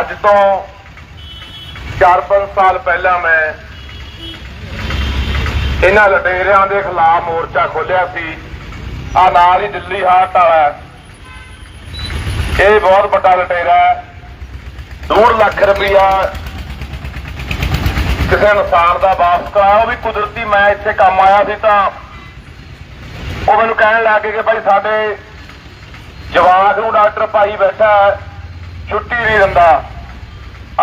ਅੱਜ ਤੋਂ 4-5 ਸਾਲ ਪਹਿਲਾਂ ਮੈਂ ਇਹਨਾਂ ਲਟੇਰਿਆਂ ਦੇ ਖਿਲਾਫ ਮੋਰਚਾ ਖੋਲਿਆ ਸੀ। ਆ ਨਾਲ ਹੀ ਦਿੱਲੀ ਹਾਟ ਵਾਲਾ ਇਹ ਬਹੁਤ ਵੱਡਾ ਲਟੇਰਾ ਹੈ। 2 ਲੱਖ ਰੁਪਇਆ ਕਿਸੇ ਇਨਸਾਨ ਦਾ ਵਾਪਸ ਕਰਾਇਆ। ਉਹ ਵੀ ਕੁਦਰਤੀ ਮੈਂ ਇੱਥੇ ਕੰਮ ਆਇਆ ਸੀ ਤਾਂ ਉਹ ਮੈਨੂੰ ਕਹਿਣ ਲੱਗੇ ਕਿ ਭਾਈ ਸਾਡੇ ਜਵਾਕ ਨੂੰ ਡਾਕਟਰ ਭਾਈ ਬੈਠਾ ਛੁੱਟੀ ਨਹੀਂ ਦਿੰਦਾ।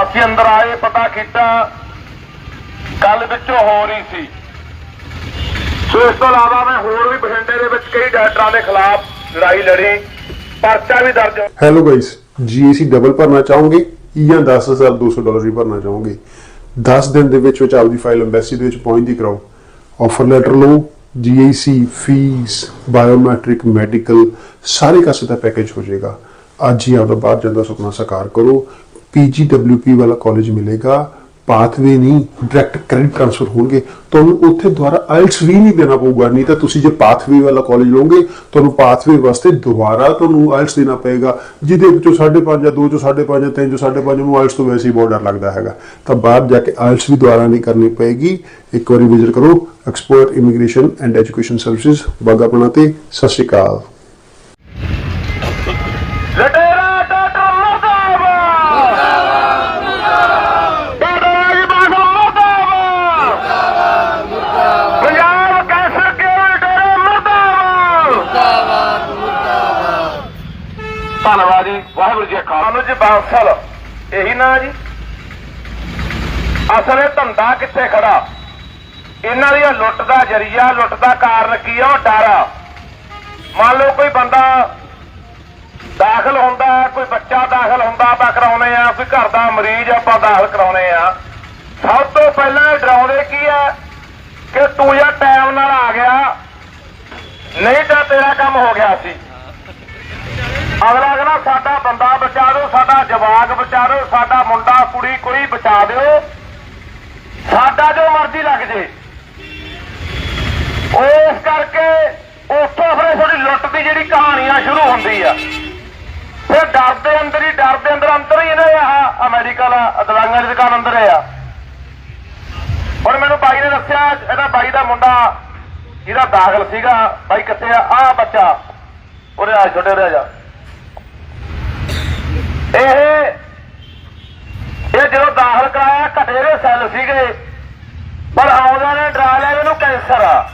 ਅਸੀਂ ਅੰਦਰ ਆਏ, ਪਤਾ ਕੀਤਾ ਕੱਲ ਵਿੱਚੋਂ ਹੋ ਰਹੀ ਸੀ। ਸੋ ਇਸ ਤੋਂ ਇਲਾਵਾ ਮੈਂ ਹੋਰ ਵੀ ਬਠਿੰਡੇ ਦੇ ਵਿੱਚ ਕਈ ਡਾਕਟਰਾਂ ਦੇ ਖਿਲਾਫ ਲੜਾਈ ਲੜੀ, ਪਰਚਾ ਵੀ ਦਰਜ ਹੈਲੋ ਗਾਇਸ GAC ਡਬਲ ਭਰਨਾ ਚਾਹੋਗੇ ਜਾਂ 10200 ਡਾਲਰ ਹੀ ਭਰਨਾ ਚਾਹੋਗੇ? 10 ਦਿਨ ਦੇ ਵਿੱਚ ਵਿੱਚ ਆਪਦੀ ਫਾਈਲ ਐਮਬੈਸੀ ਦੇ ਵਿੱਚ ਪਹੁੰਚਦੀ ਕਰਾਓ। ਆਫਰ ਲੈਟਰ ਲਓ GAC ਫੀਸ ਬਾਇਓਮੈਟ੍ਰਿਕ ਮੈਡੀਕਲ ਸਾਰੇ ਕਾਸੇ ਦਾ ਪੈਕੇਜ ਹੋ ਜਾਏਗਾ। ਅੱਜ ਹੀ ਆਪਦਾ ਬਾਹਰ ਜਾਂਦਾ ਸੁਪਨਾ ਸਾਕਾਰ ਕਰੋ। PGWP ਵਾਲਾ ਕਾਲਜ ਮਿਲੇਗਾ। ਪਾਥਵੇ ਨਹੀਂ ਡਾਇਰੈਕਟ ਕ੍ਰੈਡਿਟ ਟ੍ਰਾਂਸਫਰ ਹੋਣਗੇ। ਤੁਹਾਨੂੰ ਉੱਥੇ ਦੁਬਾਰਾ ਆਇਲਸ ਵੀ ਨਹੀਂ ਦੇਣਾ ਪਊਗਾ, ਨਹੀਂ ਤਾਂ ਤੁਸੀਂ ਜੇ ਪਾਥਵੇ ਵਾਲਾ ਕਾਲਜ ਲਓਗੇ, ਤੁਹਾਨੂੰ ਪਾਥਵੇ ਵਾਸਤੇ ਦੁਬਾਰਾ ਤੁਹਾਨੂੰ ਆਇਲਸ ਦੇਣਾ ਪਏਗਾ। ਜਿਹਦੇ ਵਿੱਚੋਂ 5.5 ਜਾਂ 2 ਚੋਂ 5.5 ਜਾਂ 3 ਚੋਂ 5.5 ਨੂੰ ਆਇਲਸ ਤੋਂ ਵੈਸੇ ਹੀ ਬਹੁਤ ਡਰ ਲੱਗਦਾ ਹੈਗਾ। ਤਾਂ ਬਾਹਰ ਜਾ ਕੇ ਆਇਲਸ ਵੀ ਦੁਬਾਰਾ ਨਹੀਂ ਕਰਨੀ ਪਏਗੀ। ਇੱਕ ਵਾਰੀ ਵਿਜ਼ਿਟ ਕਰੋ। Expert immigration and education services Baghapurana ਤੇ। ਸਤਿ ਸ਼੍ਰੀ ਅਕਾਲ। ਵਾਹਿਗੁਰੂ ਬਾਂਸਲ। ਇਹੀ ਨਾ ਜੀ। ਅਸਲ ਇਹ ਧੰਦਾ ਕਿੱਥੇ ਖੜਾ? ਇਹਨਾਂ ਦੀ ਲੁੱਟ ਦਾ ਜਰੀਆ, ਲੁੱਟ ਦਾ ਕਾਰਨ ਕੀ ਆ, ਉਹ ਡਰ ਮੰਨ ਲਓ ਕੋਈ ਬੰਦਾ ਦਾਖਲ ਹੁੰਦਾ, ਕੋਈ ਬੱਚਾ ਦਾਖਲ ਹੁੰਦਾ, ਆਪਾਂ ਕਰਾਉਨੇ ਆ, ਕੋਈ ਘਰ ਦਾ ਮਰੀਜ਼ ਆਪਾਂ ਦਾਖਲ ਕਰਾਉਨੇ ਆ। ਸਭ ਤੋਂ ਪਹਿਲਾਂ ਇਹ ਡਰਾਉਂਦੇ ਕੀ ਹੈ ਕਿ ਤੂੰ ਜਾਂ ਟਾਈਮ ਨਾਲ ਆ ਗਿਆ, ਨਹੀਂ ਤਾਂ ਤੇਰਾ ਕੰਮ ਹੋ ਗਿਆ ਸੀ। ਅਗਲਾ ਅਗਲਾ, ਸਾਡਾ ਬੰਦਾ ਬਚਾ ਦਿਓ, ਸਾਡਾ ਜਵਾਕ ਬਚਾ ਦਿਓ, ਸਾਡਾ ਮੁੰਡਾ, ਕੁੜੀ ਕੁੜੀ ਬਚਾ ਦਿਓ। ਸਾਡਾ ਜੋ ਮਰਜ਼ੀ ਲੱਗ ਜੇ। ਉਸ ਕਰਕੇ ਉੱਥੋਂ ਫਿਰ ਥੋੜੀ ਲੁੱਟ ਦੀ ਜਿਹੜੀ ਕਹਾਣੀਆਂ ਸ਼ੁਰੂ ਹੁੰਦੀ ਆ। ਫਿਰ ਡਰ ਦੇ ਅੰਦਰ ਹੀ, ਡਰ ਦੇ ਅੰਦਰ ਅੰਦਰ ਹੀ ਇਹਨੇ ਆਹ ਅਮਰੀਕਾ ਦਾ ਦਵਾਈਆਂ ਦੀ ਦੁਕਾਨ ਅੰਦਰ ਹੈ ਆ। ਹੁਣ ਮੈਨੂੰ ਬਾਈ ਨੇ ਦੱਸਿਆ, ਇਹਦਾ ਬਾਈ ਦਾ ਮੁੰਡਾ, ਜਿਹਦਾ ਦਾਖਲ ਸੀਗਾ, ਬਾਈ ਕਿੱਥੇ ਆ? ਆ ਬੱਚਾ ਉਹਦੇ ਆ, ਛੋਟੇ ਉਹਦੇ ਆ ਜਾ। ਇਹ ਇਹ ਜਦੋਂ ਦਾਖਲ ਕਰਾਇਆ ਘਟੇਰੇ ਸੈੱਲ ਸੀਗੇ। ਪਰ ਆਉਂਦਾ ਨੇ ਡਰਾ ਲਿਆ ਇਹਨੂੰ ਕੈਂਸਰ ਆ।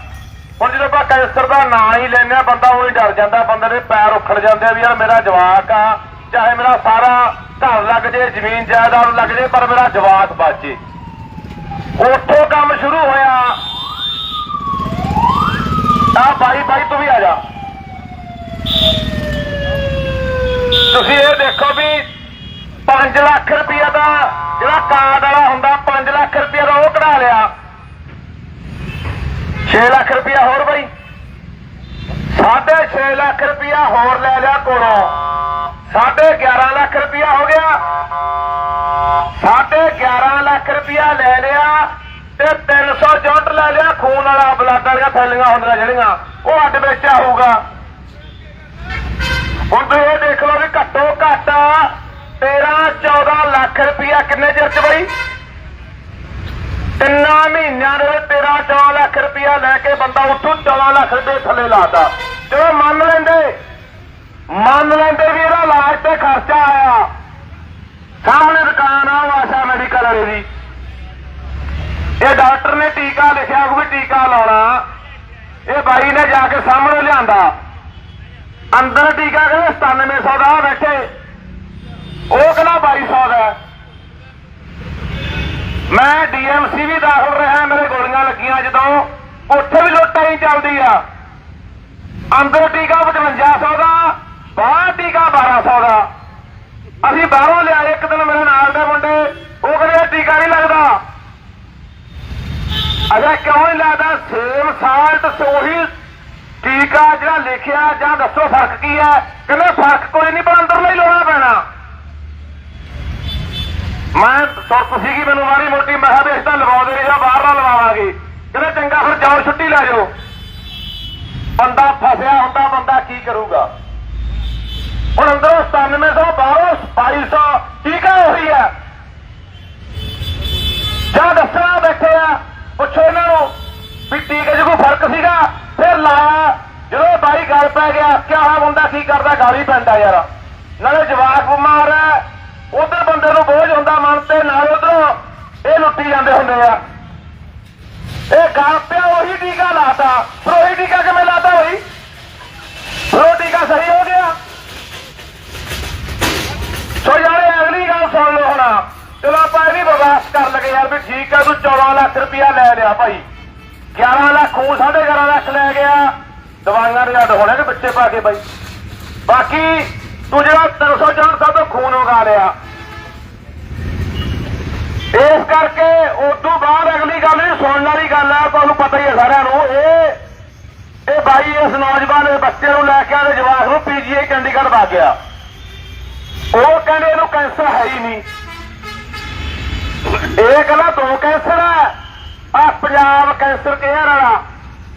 ਹੁਣ ਜਦੋਂ ਆਪਾਂ ਕੈਂਸਰ ਦਾ ਨਾਂ ਹੀ ਲੈਂਦੇ ਆ ਬੰਦਾ ਉਹੀ ਡਰ ਜਾਂਦਾ, ਬੰਦੇ ਦੇ ਪੈਰ ਉਖੜ ਜਾਂਦੇ ਆ ਵੀ ਯਾਰ ਮੇਰਾ ਜਵਾਕ ਆ, ਚਾਹੇ ਮੇਰਾ ਸਾਰਾ ਘਰ ਲੱਗ ਜੇ, ਜ਼ਮੀਨ ਜਾਇਦਾਦ ਲੱਗ ਜੇ, ਪਰ ਮੇਰਾ ਜਵਾਕ ਬਾਜੇ ਉੱਥੋਂ ਕੰਮ ਸ਼ੁਰੂ ਹੋਇਆ। ਆ ਬਾਈ ਬਾਈ, ਤੂੰ ਵੀ ਆ ਜਾ। ਤੁਸੀਂ ਇਹ ਦੇਖੋ ਵੀ 5 ਲੱਖ ਰੁਪਇਆ ਦਾ ਜਿਹੜਾ ਕਾਰਡ ਵਾਲਾ ਹੁੰਦਾ 5 ਲੱਖ ਰੁਪਇਆ ਦਾ ਉਹ ਕਢਾ ਲਿਆ। 6 ਲੱਖ ਰੁਪਇਆ ਹੋਰ ਬਾਈ। 6.5 ਲੱਖ ਰੁਪਇਆ ਹੋਰ ਲੈ ਲਿਆ ਕੋਲੋਂ। 11.5 ਲੱਖ ਰੁਪਇਆ ਹੋ ਗਿਆ। 11.5 ਲੱਖ ਰੁਪਇਆ ਲੈ ਲਿਆ ਤੇ 300 ਜੁੰਟ ਲੈ ਲਿਆ। ਖੂਨ ਵਾਲਾ, ਬਲੱਡ ਵਾਲੀਆਂ ਥੈਲੀਆਂ ਹੁੰਦੀਆਂ ਜਿਹੜੀਆਂ, ਉਹ ਅੱਡ ਵਿੱਚ ਆਊਗਾ ਹੁਣ ਤੁਸੀਂ ਇਹ ਦੇਖ ਲਓ ਵੀ ਘੱਟੋ ਘੱਟ 13 14 ਲੱਖ ਰੁਪਇਆ ਕਿੰਨੇ ਚਿਰ ਚ ਬਈ? ਤਿੰਨਾਂ ਮਹੀਨਿਆਂ ਦੇ ਵਿੱਚ 13 14 ਲੱਖ ਰੁਪਇਆ ਲੈ ਕੇ ਬੰਦਾ ਉੱਥੋਂ 14 ਲੱਖ ਰੁਪਏ ਥੱਲੇ ਲਾਤਾ। ਚਲੋ ਮੰਨ ਲੈਂਦੇ ਮੰਨ ਲੈਂਦੇ ਵੀ ਇਹਦਾ ਇਲਾਜ ਤੇ ਖਰਚਾ ਆਇਆ। ਸਾਹਮਣੇ ਦੁਕਾਨ ਆ, ਉਹ ਆਸ਼ਾ ਮੈਡੀਕਲ ਵਾਲੇ ਦੀ। ਇਹ ਡਾਕਟਰ ਨੇ ਟੀਕਾ ਲਿਖਿਆ, ਉਹ ਵੀ ਟੀਕਾ ਲਾਉਣਾ। ਇਹ ਬਾਈ ਨੇ ਜਾ ਕੇ ਸਾਹਮਣੇ ਲਿਆਂਦਾ। ਅੰਦਰ ਟੀਕਾ ਕਹਿੰਦੇ 9700 ਦਾ ਬੈਠੇ। ਉਹ ਕਹਿੰਦਾ 2200 ਦਾ ਹੈ। ਮੈਂ ਡੀਐਮਸੀ ਵੀ ਦਾਖਲ ਰਿਹਾ, ਮੇਰੇ ਗੋਲੀਆਂ ਲੱਗੀਆਂ ਜਦੋਂ ਉੱਥੇ ਵੀ ਲੁੱਟ ਹੀ ਚੱਲਦੀ ਆ। ਅੰਦਰ ਟੀਕਾ 5500 ਦਾ, ਬਾਹਰ ਟੀਕਾ 1200 ਦਾ। ਅਸੀਂ ਬਾਹਰੋਂ ਲਿਆ ਇੱਕ ਦਿਨ ਮੇਰੇ ਨਾਲ ਦੇ ਮੁੰਡੇ, ਉਹ ਕਹਿੰਦੇ ਟੀਕਾ ਨਹੀਂ ਲੱਗਦਾ। ਅਜਾ ਕਿਉਂ ਨਹੀਂ ਲੱਗਦਾ? ਸੇਮ ਸਾਲਟ ਸੋਹੀ ਟੀਕਾ ਜਿਹੜਾ ਲਿਖਿਆ, ਜਾਂ ਦੱਸੋ ਫ਼ਰਕ ਕੀ ਹੈ? ਕਹਿੰਦੇ ਫ਼ਰਕ ਕੋਈ ਨਹੀਂ, ਪਰ ਅੰਦਰਲਾ ਹੀ ਲਾਉਣਾ ਪੈਣਾ। ਮੈਂ ਸੁਰਤ ਸੀਗੀ, ਮੈਨੂੰ ਮਾਰੀ ਮੋਟੀ, ਮੈਂ ਕਿਹਾ ਵੀ ਅਸੀਂ ਤਾਂ ਲਵਾਉਂਦੇ ਰਹੇ ਜਾਂ ਬਾਹਰ ਨਾ ਲਵਾਵਾਂਗੇ। ਕਹਿੰਦੇ, ਚੰਗਾ ਫਿਰ ਜਾਓ ਛੁੱਟੀ ਲੈ ਜਾਓ। ਬੰਦਾ ਫਸਿਆ ਹੁੰਦਾ, ਬੰਦਾ ਕੀ ਕਰੂਗਾ? ਹੁਣ ਅੰਦਰੋਂ 9700 ਬਾਹਰੋਂ 2200 ਠੀਕ ਹੈ ਉਹੀ ਹੈ ਜਾਂ ਦੱਸਣਾ ਬੈਠੇ ਆ, ਪੁੱਛੋ ਇਹਨਾਂ ਨੂੰ ਵੀ ਟੀਕੇ 'ਚ ਕੋਈ ਫ਼ਰਕ ਸੀਗਾ, ਫਿਰ ਲਾਇਆ ਜਦੋਂ ਬਾਈ ਗੱਲ ਪੈ ਗਿਆ, ਕਿਆ ਹੁੰਦਾ ਕੀ ਕਰਦਾ? ਗਾਲੀ ਪੈਂਦਾ ਯਾਰ। ਨਾਲੇ ਜਵਾਕ ਬਿਮਾਰ ਹੈ ਉਧਰ ਬੰਦੇ ਨੂੰ ਬੋਝ ਹੁੰਦਾ, ਮਨ ਤੇ ਨਾਲ ਉਧਰੋਂ ਇਹ ਲੁੱਟੀ ਜਾਂਦੇ ਹੁੰਦੇ ਆ। ਇਹ ਗੱਲ ਉਹੀ ਟੀਕਾ ਲਾਤਾ। ਪਰ ਉਹੀ ਟੀਕਾ ਕਿਵੇਂ ਲਾਤਾ ਹੋਈ ਉਹ ਟੀਕਾ ਸਹੀ ਹੋ ਗਿਆ। ਸੋ ਯਾਰ ਅਗਲੀ ਗੱਲ ਸੁਣ ਲਓ ਹੁਣ। ਚਲੋ ਆਪਾਂ ਇਹ ਵੀ ਬਰਦਾਸ਼ਤ ਕਰ ਲਗੇ ਯਾਰ ਵੀ ਠੀਕ ਆ, ਤੂੰ 14 ਲੱਖ ਰੁਪਇਆ ਲੈ ਲਿਆ ਭਾਈ। 11 ਲੱਖ ਉਹ 11.5 ਲੱਖ ਲੈ ਗਿਆ। ਦਵਾਈਆਂ ਦੇ ਅੱਡ ਹੋਣੇ ਕਿ ਬੱਚੇ ਪਾ ਕੇ ਭਾਈ ਬਾਕੀ ਤੂੰ ਜਿਹੜਾ 304 ਤੋਂ ਖੂਨ ਉਗਾ ਲਿਆ। ਇਸ ਕਰਕੇ ਉਸ ਤੋਂ ਬਾਅਦ ਅਗਲੀ ਗੱਲ ਇਹ ਸੁਣਨ ਵਾਲੀ ਗੱਲ ਹੈ ਤੁਹਾਨੂੰ ਪਤਾ ਹੀ ਹੈ ਸਾਰਿਆਂ ਨੂੰ, ਇਹ ਇਹ ਬਾਈ ਇਸ ਨੌਜਵਾਨ ਬੱਚੇ ਨੂੰ ਲੈ ਕੇ ਆਦੇ ਜਵਾਕ ਨੂੰ ਪੀਜੀਆਈ ਚੰਡੀਗੜ੍ਹ ਵਾ ਗਿਆ ਉਹ ਕਹਿੰਦੇ ਇਹਨੂੰ ਕੈਂਸਰ ਹੈ ਹੀ ਨਹੀਂ। ਇਹ ਕਹਿੰਦਾ ਦੋ ਕੈਂਸਰ ਹੈ ਆ ਪੰਜਾਬ ਕੈਂਸਰ ਕੇਅਰ ਵਾਲਾ।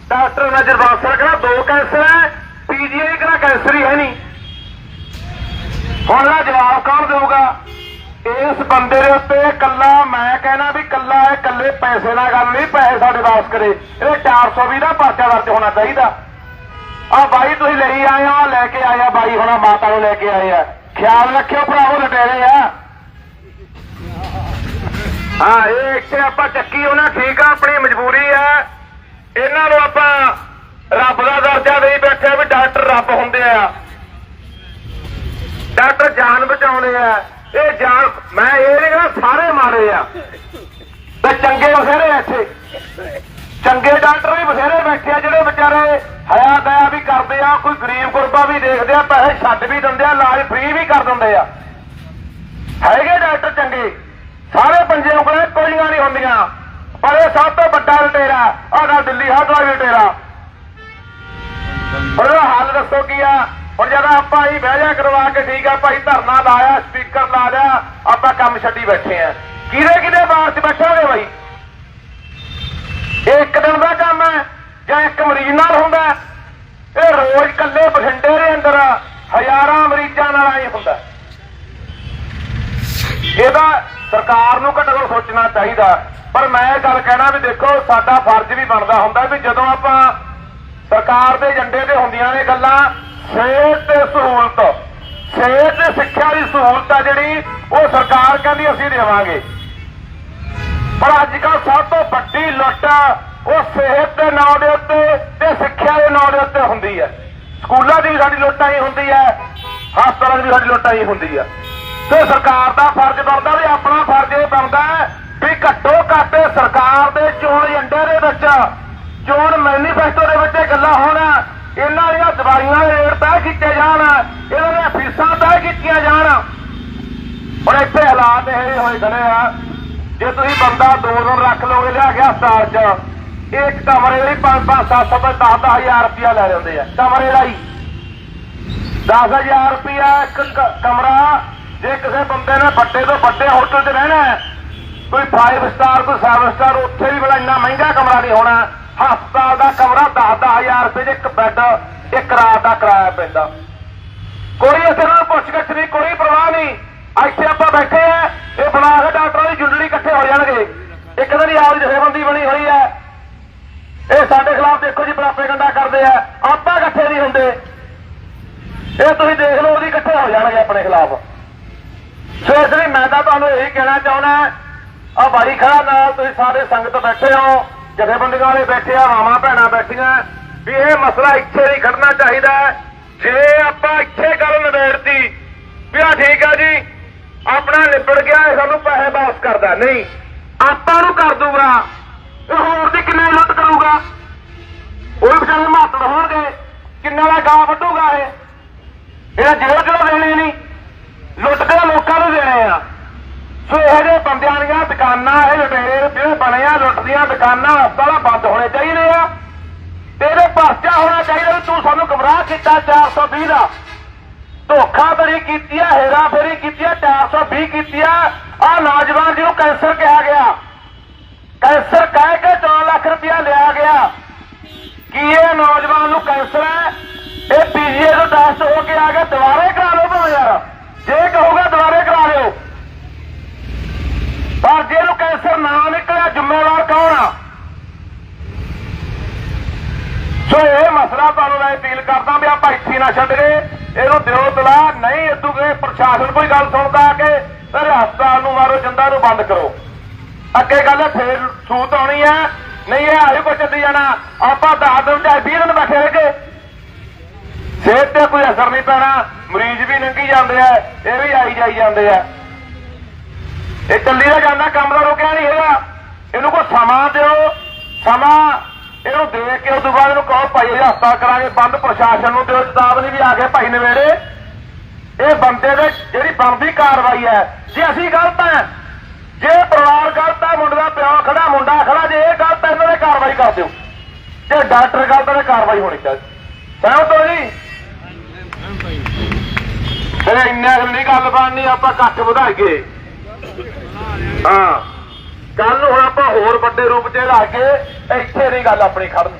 ਡਾਕਟਰ ਨਜਰ ਬਾਸਰ ਕਹਿੰਦਾ ਦੋ ਕੈਂਸਰ ਹੈ ਪੀਜੀਆਈ ਕਹਿੰਦਾ ਕੈਂਸਰ ਹੀ ਹੈ ਨਹੀਂ। ਹੁਣ ਇਹਦਾ ਜਵਾਬ ਕੌਣ ਦੇਊਗਾ? ਇਸ ਬੰਦੇ ਦੇ ਉੱਤੇ ਕੱਲਾ ਮੈਂ ਕਹਿਣਾ ਵੀ ਕੱਲਾ ਇਹ ਕੱਲੇ ਪੈਸੇ ਨਾਲ ਗੱਲ ਨਹੀਂ, ਪੈਸੇ ਸਾਡੇ ਵਾਪਸ ਕਰੇ। ਇਹ 420 ਦਾ ਪਰਚਾ ਦਰਜ ਹੋਣਾ ਚਾਹੀਦਾ। ਆ ਬਾਈ ਤੁਸੀਂ ਲਈ ਆਏ ਆ ਲੈ ਕੇ ਆਇਆ ਬਾਈ ਹੁਣ, ਮਾਤਾ ਨੂੰ ਲੈ ਕੇ ਆਏ ਆ। ਖਿਆਲ ਰੱਖਿਓ ਭਰਾਵੋ ਲਟੇਰੇ ਆ। ਹਾਂ, ਇਹ ਇੱਥੇ ਆਪਾਂ ਚੱਕੀ ਉਹਨਾਂ ਠੀਕ ਆ, ਆਪਣੀ ਮਜਬੂਰੀ ਆ। ਇਹਨਾਂ ਨੂੰ ਆਪਾਂ ਰੱਬ ਦਾ ਦਰਜਾ ਦੇਈ ਬੈਠੇ ਵੀ ਡਾਕਟਰ ਰੱਬ ਹੁੰਦੇ ਆ। ਡਾਕਟਰ ਜਾਨ ਬਚਾਉਂਦੇ ਆ। ਇਹ ਜਾਨ ਮੈਂ ਇਹ ਨਹੀਂ ਕਹਿੰਦਾ ਸਾਰੇ ਮਾਰੇ ਆ। ਤੇ ਚੰਗੇ ਬਥੇਰੇ ਇੱਥੇ। ਚੰਗੇ ਡਾਕਟਰ ਵੀ ਬਥੇਰੇ ਬੈਠੇ ਆ ਜਿਹੜੇ ਵਿਚਾਰੇ ਹਯਾ ਦਇਆ ਵੀ ਕਰਦੇ ਆ, ਕੋਈ ਗਰੀਬ ਗੁਰਬਾ ਵੀ ਦੇਖਦੇ ਆ, ਪੈਸੇ ਛੱਡ ਵੀ ਦਿੰਦੇ ਆ, ਇਲਾਜ ਫ੍ਰੀ ਵੀ ਕਰ ਦਿੰਦੇ ਆ। ਹੈਗੇ ਡਾਕਟਰ ਚੰਗੇ। ਸਾਰੇ ਪੰਜੇ ਉਂਗਲਾਂ ਕੋਈਆਂ ਨਹੀਂ ਹੁੰਦੀਆਂ। ਪਰ ਇਹ ਸਭ ਤੋਂ ਵੱਡਾ ਲਟੇਰਾ, ਆਹ ਦਿੱਲੀ ਹੱਥ ਵਾਲਾ ਲਟੇਰਾ। ਪਰ ਉਹਦਾ ਹੱਲ ਦੱਸੋ ਕੀ ਆ? ਹੁਣ ਜਦ ਆਪਾਂ ਹੀ ਬਹਿ ਜਾ ਕਰਵਾ ਕੇ ਠੀਕ ਆ, ਭਾਈ ਧਰਨਾ ਲਾਇਆ, ਸਪੀਕਰ ਲਾ ਲਿਆ, ਆਪਾਂ ਕੰਮ ਛੱਡੀ ਬੈਠੇ ਆ। ਕਿਹਦੇ ਕਿਹਦੇ ਬਾਅਦ ਚ ਬੈਠੋਗੇ ਬਾਈ? ਇਹ ਇੱਕ ਦਿਨ ਦਾ ਕੰਮ ਹੈ, ਜਾਂ ਇੱਕ ਮਰੀਜ਼ ਨਾਲ ਹੁੰਦਾ ਇਹ ਰੋਜ਼ ਕੱਲੇ ਬਠਿੰਡੇ ਦੇ ਅੰਦਰ ਹਜ਼ਾਰਾਂ ਮਰੀਜ਼ਾਂ ਨਾਲ ਹੀ ਹੁੰਦਾ ਇਹਦਾ ਸਰਕਾਰ ਨੂੰ ਘੱਟੋ ਘੱਟ ਸੋਚਣਾ ਚਾਹੀਦਾ ਪਰ ਮੈਂ ਇਹ ਗੱਲ ਕਹਿਣਾ ਵੀ ਦੇਖੋ, ਸਾਡਾ ਫਰਜ਼ ਵੀ ਬਣਦਾ ਹੁੰਦਾ ਵੀ ਜਦੋਂ ਆਪਾਂ ਸਰਕਾਰ ਦੇ ਏਜੰਡੇ ਤੇ ਹੁੰਦੀਆਂ ਨੇ ਗੱਲਾਂ ਸਿਹਤ ਤੇ ਸਹੂਲਤ। ਸਿਹਤ ਤੇ ਸਿੱਖਿਆ ਦੀ ਸਹੂਲਤ ਆ ਜਿਹੜੀ, ਉਹ ਸਰਕਾਰ ਕਹਿੰਦੀ ਅਸੀਂ ਦੇਵਾਂਗੇ। ਪਰ ਅੱਜ ਕੱਲ ਸਭ ਤੋਂ ਵੱਡੀ ਲੁੱਟ ਉਹ ਸਿਹਤ ਦੇ ਨਾਂ ਦੇ ਉੱਤੇ ਤੇ ਸਿੱਖਿਆ ਦੇ ਨਾਂ ਦੇ ਉੱਤੇ ਹੁੰਦੀ ਹੈ ਸਕੂਲਾਂ ਦੀ ਵੀ ਸਾਡੀ ਲੁੱਟ ਆਈ ਹੁੰਦੀ ਹੈ ਹਸਪਤਾਲਾਂ ਦੀ ਵੀ ਸਾਡੀ ਲੁੱਟ ਆਈ ਹੁੰਦੀ ਹੈ ਤੇ ਸਰਕਾਰ ਦਾ ਫਰਜ਼ ਬਣਦਾ ਵੀ ਆਪਣਾ ਫਰਜ਼ ਇਹ ਬਣਦਾ ਵੀ ਘੱਟੋ ਘੱਟ ਸਰਕਾਰ ਦੇ ਚੋਣ ਏਜੰਡੇ ਦੇ ਵਿੱਚ, ਚੋਣ ਮੈਨੀਫੈਸਟੋ ਦੇ ਵਿੱਚ ਇਹ ਗੱਲਾਂ ਹੋਣਾ। ਇਹਨਾਂ ਦੀਆਂ ਦਵਾਈਆਂ ਦੇ ਰੇਟ ਤੈਅ ਕੀਤੇ ਜਾਣ, ਇਹਨਾਂ ਦੀਆਂ ਫੀਸਾਂ ਤੈਅ ਕੀਤੀਆਂ ਜਾਣ। ਹੁਣ ਇੱਥੇ ਹਾਲਾਤ ਇਹ ਹੋਏ ਖੜੇ ਆ। ਜੇ ਤੁਸੀਂ ਬੰਦਾ ਦੋ ਦਿਨ ਰੱਖ ਲਓਗੇ ਲਿਆ ਗਿਆ ਹਸਪਤਾਲ 'ਚ, ਇੱਕ ਕਮਰੇ ਲਈ 5-5 700 ਤੋਂ 10-10000 ਰੁਪਇਆ ਲੈ ਜਾਂਦੇ ਆ, ਕਮਰੇ ਦਾ ਹੀ। 10000 ਰੁਪਇਆ ਇੱਕ ਕਮਰਾ, ਜੇ ਕਿਸੇ ਬੰਦੇ ਨੇ ਵੱਡੇ ਤੋਂ ਵੱਡੇ ਹੋਟਲ 'ਚ ਰਹਿਣਾ ਕੋਈ 5 ਸਟਾਰ ਕੋਈ 7 ਸਟਾਰ ਉੱਥੇ ਵੀ ਬੜਾ ਇੰਨਾ ਮਹਿੰਗਾ ਕਮਰਾ ਨਹੀਂ ਹੋਣਾ। ਹਸਪਤਾਲ ਦਾ ਕਮਰਾ 10-10000 ਰੁਪਏ 'ਚ ਇੱਕ ਬੈੱਡ, ਇੱਕ ਰਾਤ ਦਾ ਕਿਰਾਇਆ ਪੈਂਦਾ। ਕੋਈ ਇੱਥੇ ਨਾਲ ਪੁੱਛਗਿੱਛ ਨਹੀਂ, ਕੋਈ ਪਰਵਾਹ ਨਹੀਂ। ਇੱਥੇ ਆਪਾਂ ਬੈਠੇ ਆ, ਇਹ ਬਣਾ ਕੇ ਡਾਕਟਰਾਂ ਦੀ ਜੁੰਡਲੀ ਇਕੱਠੇ ਹੋ ਜਾਣਗੇ। ਇੱਕ ਦਿਨ ਹੀ ਆਪਦੀ ਜਥੇਬੰਦੀ ਬਣੀ ਹੋਈ ਹੈ ਇਹ ਸਾਡੇ ਖਿਲਾਫ ਦੇਖੋ ਜੀ ਬਰਾਪੇ ਗੰਡਾ ਕਰਦੇ ਆ। ਆਪਾਂ ਇਕੱਠੇ ਨਹੀਂ ਹੁੰਦੇ। ਇਹ ਤੁਸੀਂ ਦੇਖ ਲਓ, ਉਹਦੀ ਇਕੱਠੇ ਹੋ ਜਾਣਗੇ ਆਪਣੇ ਖਿਲਾਫ। ਸੋ ਇਸ ਲਈ ਮੈਂ ਤਾਂ ਤੁਹਾਨੂੰ ਇਹੀ ਕਹਿਣਾ ਚਾਹੁੰਦਾ ਆ ਬਾਈ ਖੜਾ ਨਾਲ ਤੁਸੀਂ ਸਾਰੇ ਸੰਗਤ ਬੈਠੇ ਹੋ। ਜਥੇਬੰਦੀਆਂ ਵਾਲੇ ਬੈਠੇ ਆ, ਮਾਵਾਂ ਭੈਣਾਂ ਬੈਠੀਆਂ, ਵੀ ਇਹ ਮਸਲਾ ਇੱਥੇ ਨਹੀਂ ਖੜਨਾ ਚਾਹੀਦਾ। ਜੇ ਆਪਾਂ ਇੱਥੇ ਗੱਲ ਨਿਬੇੜਤੀ, ਵੀ ਆ ਠੀਕ ਆ ਜੀ, ਆਪਣਾ ਨਿਬੜ ਗਿਆ, ਇਹ ਸਾਨੂੰ ਪੈਸੇ ਵਾਪਸ ਕਰਦਾ। ਨਹੀਂ, ਆਪਾਂ ਨੂੰ ਕਰ ਦੂਗਾ। ਇਹ ਹੋਰ ਦੀ ਕਿੰਨੇ ਲੁੱਟ ਕਰੂਗਾ? ਉਹ ਵੀ ਵਿਚਾਰੇ ਮਾਤੜ ਹੋਣਗੇ। ਕਿੰਨਾ ਦਾ ਗਾਂ ਵੱਢੂਗਾ ਇਹ? ਇਹਦਾ ਜੇਲ੍ਹ ਚੋਂ ਦੇਣੇ ਨਹੀਂ? ਲੁੱਟ ਕੇ ਲੋਕਾਂ ਨੂੰ ਦੇਣੇ ਆ। ਸੋ ਇਹੋ ਜਿਹੇ ਬੰਦਿਆਂ ਦੀਆਂ ਦੁਕਾਨਾਂ ਇਹ ਲੁਟੇਰੇ ਜਿਹੜੇ ਬਣੇ ਆ ਦੁਕਾਨਾਂ ਹਸਪਤਾਲਾਂ ਬੰਦ ਹੋਣੇ ਚਾਹੀਦੇ ਆ। ਤੇਰੇ ਪਰਚਾ ਹੋਣਾ ਚਾਹੀਦਾ ਵੀ ਤੂੰ ਸਾਨੂੰ ਗਮਰਾਹ ਕੀਤਾ 420 ਦਾ। ਧੋਖਾਧੜੀ ਕੀਤੀ ਆ ਹੇਰਾ ਫੇਰੀ ਕੀਤੀ ਆ 420 ਕੀਤੀ ਆ। ਆ ਨੌਜਵਾਨ ਜਿਹਨੂੰ ਕੈਂਸਰ ਕਿਹਾ ਸੋ ਇਹ ਮਸਲਾ ਤੁਹਾਨੂੰ ਮੈਂ ਅਪੀਲ ਕਰਦਾ ਵੀ ਆਪਾਂ ਇੱਥੇ ਨਾ ਛੱਡ ਕੇ ਇਹਨੂੰ ਦਿਓ ਤਲਾ ਨਹੀਂ ਇਦੂਗੇ ਪ੍ਰਸ਼ਾਸਨ ਕੋਈ ਗੱਲ ਸੁਣਦਾ ਆ ਕੇ ਫਿਰ ਹਸਪਤਾਲ ਨੂੰ ਮਾਰੋ, ਜੰਦਾ ਨੂੰ ਬੰਦ ਕਰੋ। ਅੱਗੇ ਗੱਲ ਹੈ, ਫੇਰ ਸੂਤ ਆਉਣੀ ਹੈ। ਨਹੀਂ, ਇਹ ਆਏ ਕੋ ਚੱਲੀ ਜਾਣਾ। ਆਪਾਂ ਦਸ ਦਿਨ ਚਾਹੇ 20 ਦਿਨ ਬੈਠੇ ਰਹੇ ਸਿਹਤ ਤੇ ਕੋਈ ਅਸਰ ਨਹੀਂ ਪੈਣਾ। ਮਰੀਜ਼ ਵੀ ਲੰਘੀ ਜਾਂਦੇ ਆ, ਇਹ ਵੀ ਆਈ ਜਾਈ ਜਾਂਦੇ ਆ। ਇਹ ਚੱਲੀ ਦਾ ਜਾਂਦਾ, ਕੰਮ ਦਾ ਰੁਕਿਆ ਨਹੀਂ ਹੈਗਾ। ਇਹਨੂੰ ਕੋਈ ਸਮਾਂ ਦਿਓ। ਸਮਾਂ ਇਹਨੂੰ ਦੇਖ ਕੇ ਉਸ ਤੋਂ ਬਾਅਦ ਇਹਨੂੰ ਕਹੋ, ਭਾਈ ਇਹ ਹਸਪਤਾਲ ਕਰਾਂਗੇ ਬੰਦ ਪ੍ਰਸ਼ਾਸਨ ਨੂੰ। ਦਿਓ ਚੇਤਾਵਨੀ ਵੀ ਆ ਕੇ ਭਾਈ ਨਵੇੜੇ। ਇਹ ਬੰਦੇ ਦੇ ਜਿਹੜੀ ਬਣਦੀ ਕਾਰਵਾਈ ਹੈ, ਜੇ ਅਸੀਂ ਗਲਤ ਹੈ, ਜੇ ਪਰਿਵਾਰ ਗਲਤ ਹੈ, ਮੁੰਡੇ ਦਾ ਪਿਓ ਖੜਾ, ਮੁੰਡਾ ਖੜਾ, ਜੇ ਇਹ ਗਲਤ ਹੈ, ਇਹਨਾਂ ਦੇ ਕਾਰਵਾਈ ਕਰ ਦਿਓ। ਜੇ ਡਾਕਟਰ ਗਲਤ ਹੈ ਕਾਰਵਾਈ ਹੋਣੀ ਚਾਹੀਦੀ। ਸਹਿਮਤ ਹੋ ਜੀ? ਫਿਰ ਇੰਨਾ ਨਹੀਂ, ਗੱਲ ਬਣਨੀ, ਆਪਾਂ ਇਕੱਠ ਵਧਾਈਏ। ਹਾਂ। ਗੱਲ ਨੂੰ ਹੁਣ ਆਪਾਂ ਹੋਰ ਵੱਡੇ ਰੂਪ 'ਚ ਲਾ ਕੇ ਇੱਥੇ ਦੀ ਗੱਲ ਆਪਣੀ ਖੜਨੀ